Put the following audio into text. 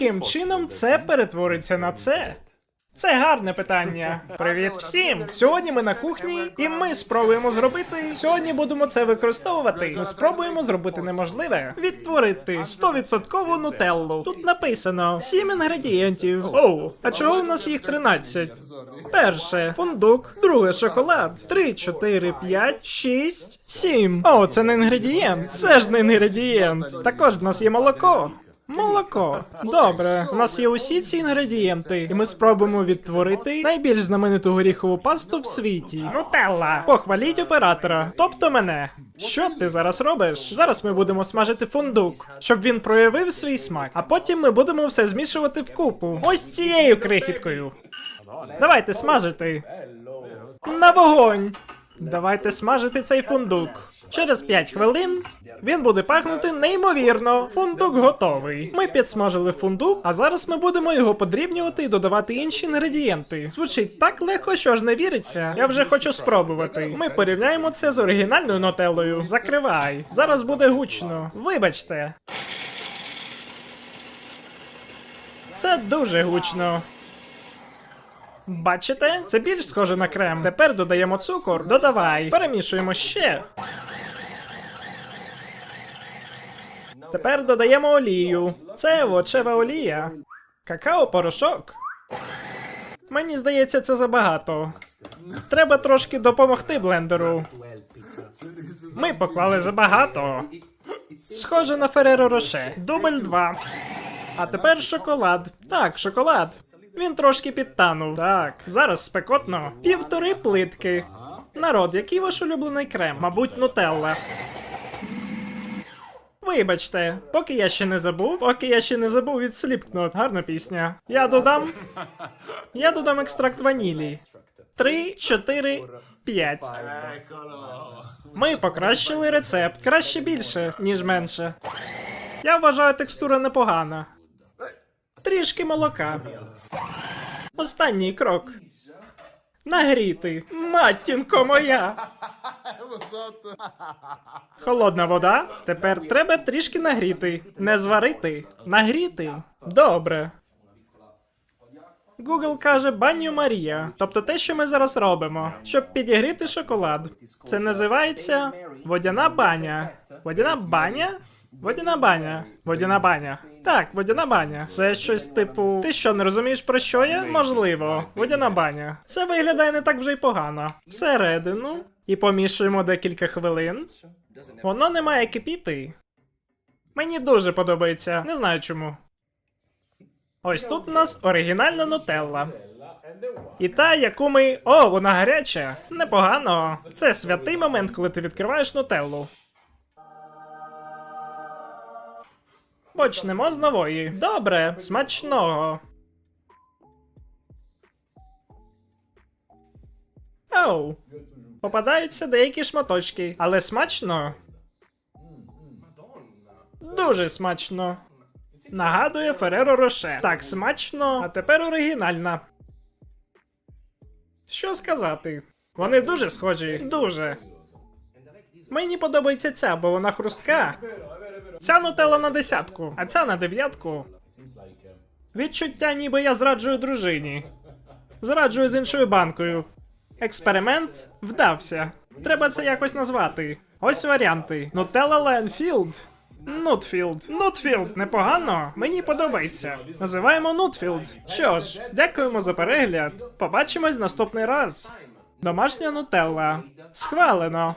яким чином це перетвориться на це? Це гарне питання. Привіт всім! Сьогодні ми на кухні, і ми спробуємо зробити. Сьогодні будемо це використовувати. Ми спробуємо зробити неможливе. Відтворити 100% нутеллу. Тут написано 7 інгредієнтів. Оу, а чого в нас їх 13? Перше фундук, друге шоколад. 3, 4, 5, 6, 7. О, це не інгредієнт. Це ж не інгредієнт. Також в нас є молоко. Молоко. Добре, у нас є усі ці інгредієнти, і ми спробуємо відтворити найбільш знамениту горіхову пасту в світі. Нутелла. Похваліть оператора, тобто мене. Що ти зараз робиш? Зараз ми будемо смажити фундук, щоб він проявив свій смак. А потім ми будемо все змішувати вкупу. Ось цією крихіткою. Давайте смажити. На вогонь. Давайте смажити цей фундук. Через 5 хвилин він буде пахнути неймовірно. Фундук готовий. Ми підсмажили фундук, а зараз ми будемо його подрібнювати і додавати інші інгредієнти. Звучить так легко, що ж не віриться. Я вже хочу спробувати. Ми порівняємо це з оригінальною нотелою. Закривай. Зараз буде гучно. Вибачте. Це дуже гучно. Бачите? Це більш схоже на крем. Тепер додаємо цукор. Додавай. Перемішуємо ще. Тепер додаємо олію. Це овочева олія. Какао-порошок. Мені здається, це забагато. Треба трошки допомогти блендеру. Ми поклали забагато. Схоже на Фереро Роше. Дубль 2. А тепер шоколад. Так, шоколад. Він трошки підтанув. Так, зараз спекотно. Півтори плитки. Народ, який ваш улюблений крем? Мабуть, нутелла. Вибачте, поки я ще не забув, поки я ще не забув від Slipknot. Гарна пісня. Я додам. Я додам екстракт ванілі. Три, чотири, п'ять. Ми покращили рецепт. Краще більше, ніж менше. Я вважаю текстура непогана. Трішки молока. Останній крок. Нагріти. Матінко моя. Холодна вода. Тепер треба трішки нагріти. Не зварити. Нагріти. Добре. Google каже баню Марія, тобто те, що ми зараз робимо, щоб підігріти шоколад. Це називається водяна баня. Водяна баня? Водяна баня. Водяна баня. Так, водяна баня. Це щось типу. Ти що, не розумієш про що я? Можливо. Водяна баня. Це виглядає не так вже й погано. Всередину. І помішуємо декілька хвилин. Воно не має кипіти. Мені дуже подобається, не знаю чому. Ось тут у нас оригінальна нутелла. І та, яку ми. О, вона гаряча. Непогано. Це святий момент, коли ти відкриваєш нутеллу. Почнемо з нової. Добре, смачного. Оу. Попадаються деякі шматочки, але смачно. Дуже смачно. Нагадує Фереро Роше. Так смачно, а тепер оригінальна. Що сказати? Вони дуже схожі. Дуже. Мені подобається ця, бо вона хрустка. Ця нутелла на десятку, а ця на дев'ятку. Відчуття, ніби я зраджую дружині. Зраджую з іншою банкою. Експеримент вдався. Треба це якось назвати. Ось варіанти: Нутелла Ленфілд. Нутфілд. Нутфілд, непогано. Мені подобається. Називаємо Нутфілд. Що ж, дякуємо за перегляд. Побачимось наступний раз. Домашня нутелла. Схвалено.